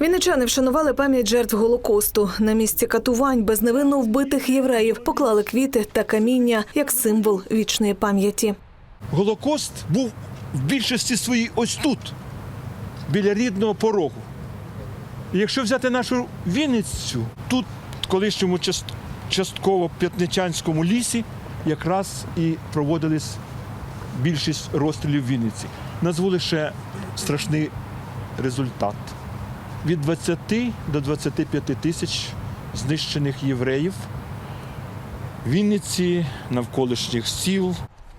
Вінничани вшанували пам'ять жертв Голокосту. На місці катувань безневинно вбитих євреїв поклали квіти та каміння як символ вічної пам'яті. Голокост був в більшості своїй ось тут, біля рідного порогу. Якщо взяти нашу Вінницю, тут, в колишньому частково п'ятничанському лісі, якраз і проводились більшість розстрілів в Вінниці. Назву лише страшний результат. Від 20 до 25 тисяч знищених євреїв Вінниці, навколишніх сіл,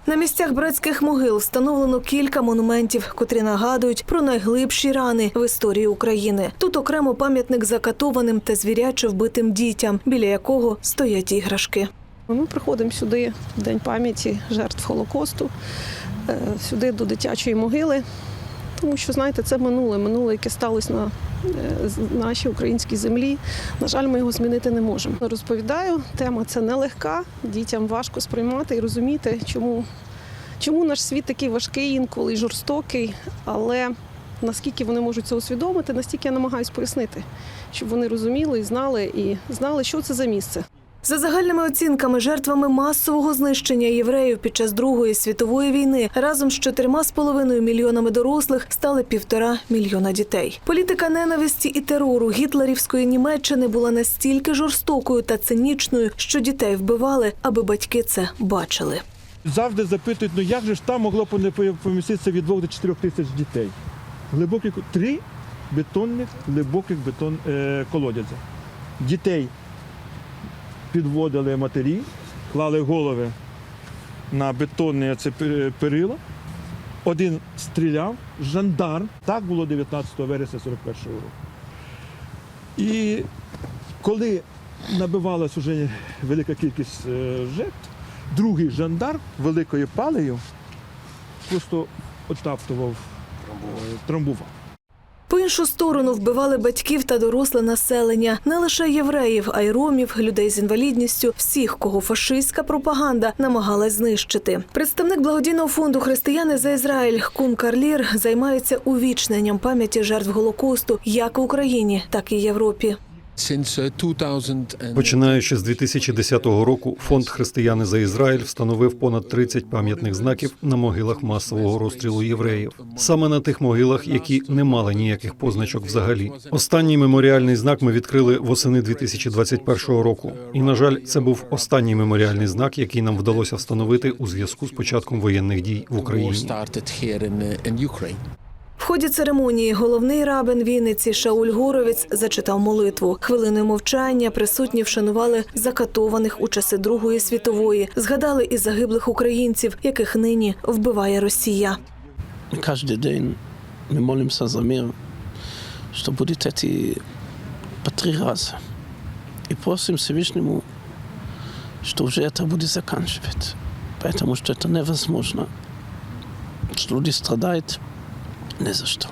На місцях братських могил встановлено кілька монументів, котрі нагадують про найглибші рани в історії України. Тут окремо пам'ятник закатованим та звіряче вбитим дітям, біля якого стоять іграшки. Ми приходимо сюди в День пам'яті жертв Холокосту, е, сюди до дитячої могили, тому що, знаєте, це минуле, минуле, яке сталося на е, нашій українській землі. На жаль, ми його змінити не можемо. Розповідаю, тема це нелегка, дітям важко сприймати і розуміти, чому, чому наш світ такий важкий, інколи жорстокий, але наскільки вони можуть це усвідомити, настільки я намагаюся пояснити, щоб вони розуміли і знали, і знали, що це за місце. За загальними оцінками, жертвами масового знищення євреїв під час Другої світової війни разом з чотирма з половиною мільйонами дорослих стали півтора мільйона дітей. Політика ненависті і терору гітлерівської Німеччини була настільки жорстокою та цинічною, що дітей вбивали, аби батьки це бачили. завжди запитують, ну як же ж там могло поміститися від 2 до 4 тисяч дітей. Глибокі три бетонних глибоких бетон е, колодязя. Дітей підводили матері, клали голови на бетонне перила. Один стріляв, жандарм. Так було 19 вересня 41-го року. І коли набивалась уже велика кількість е, жертв, другий жандарм великою палею просто отаптував, е, трамбував. По іншу сторону вбивали батьків та доросле населення, не лише євреїв, а й ромів, людей з інвалідністю, всіх, кого фашистська пропаганда намагалась знищити. Представник благодійного фонду Християни за Ізраїль Кун Карлір займається увічненням пам'яті жертв Голокосту як в Україні, так і Європі. Uh, 2000 and Починаючи з 2010 року, фонд Християни за Ізраїль встановив понад 30 пам'ятних знаків на могилах масового розстрілу євреїв. Саме на тих могилах, які не мали ніяких позначок взагалі. Останній меморіальний знак ми відкрили восени 2021 року. І на жаль, це був останній меморіальний знак, який нам вдалося встановити у зв'язку з початком воєнних дій в Україні. Ході церемонії головний рабин Вінниці Шауль Горовець зачитав молитву. Хвилиною мовчання присутні вшанували закатованих у часи Другої світової, згадали і загиблих українців, яких нині вбиває Росія. Кожен день ми молимося за мир, що буде ті по три рази. І просимо Всевишнему, що вже це буде заканчивати. Потому що це невозможно. Люди страдають не за що.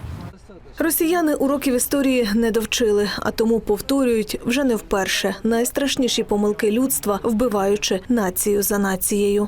Росіяни уроків історії не довчили, а тому повторюють вже не вперше найстрашніші помилки людства, вбиваючи націю за нацією.